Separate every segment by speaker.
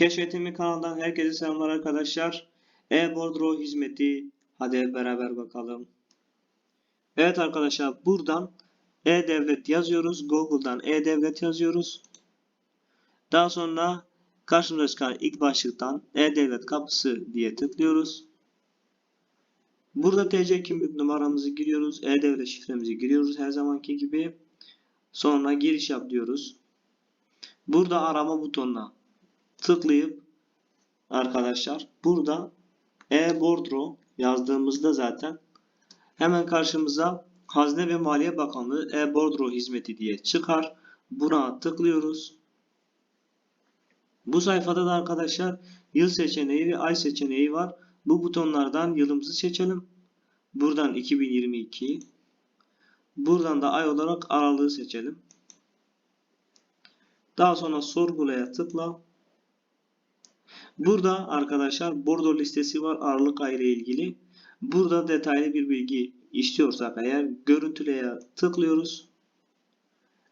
Speaker 1: Keşfetimi kanalından herkese selamlar arkadaşlar. E-Bordro hizmeti. Hadi hep beraber bakalım. Evet arkadaşlar buradan E-Devlet yazıyoruz. Google'dan E-Devlet yazıyoruz. Daha sonra karşımıza çıkan ilk başlıktan E-Devlet kapısı diye tıklıyoruz. Burada TC kimlik numaramızı giriyoruz. E-Devlet şifremizi giriyoruz her zamanki gibi. Sonra giriş yap diyoruz. Burada arama butonuna tıklayıp arkadaşlar burada e-bordro yazdığımızda zaten hemen karşımıza Hazine ve Maliye Bakanlığı e-bordro hizmeti diye çıkar. Buna tıklıyoruz. Bu sayfada da arkadaşlar yıl seçeneği ve ay seçeneği var. Bu butonlardan yılımızı seçelim. Buradan 2022. Buradan da ay olarak aralığı seçelim. Daha sonra sorgulaya tıkla. Burada arkadaşlar bordo listesi var Aralık ayı ile ilgili. Burada detaylı bir bilgi istiyorsak eğer görüntüleye tıklıyoruz.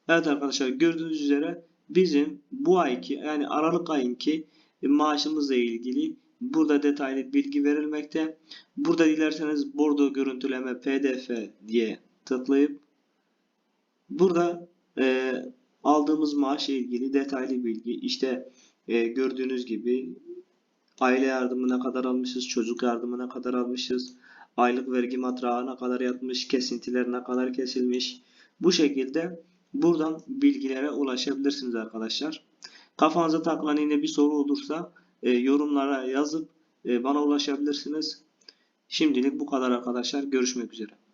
Speaker 1: Evet arkadaşlar gördüğünüz üzere bizim bu ayki yani Aralık ayınki maaşımızla ilgili burada detaylı bilgi verilmekte. Burada dilerseniz bordo görüntüleme pdf diye tıklayıp burada e, aldığımız maaşla ilgili detaylı bilgi işte e, gördüğünüz gibi aile yardımına kadar almışız, çocuk yardımına kadar almışız, aylık vergi matrağına kadar yatmış, kesintilerine kadar kesilmiş. Bu şekilde buradan bilgilere ulaşabilirsiniz arkadaşlar. Kafanıza takılan yine bir soru olursa e, yorumlara yazıp e, bana ulaşabilirsiniz. Şimdilik bu kadar arkadaşlar. Görüşmek üzere.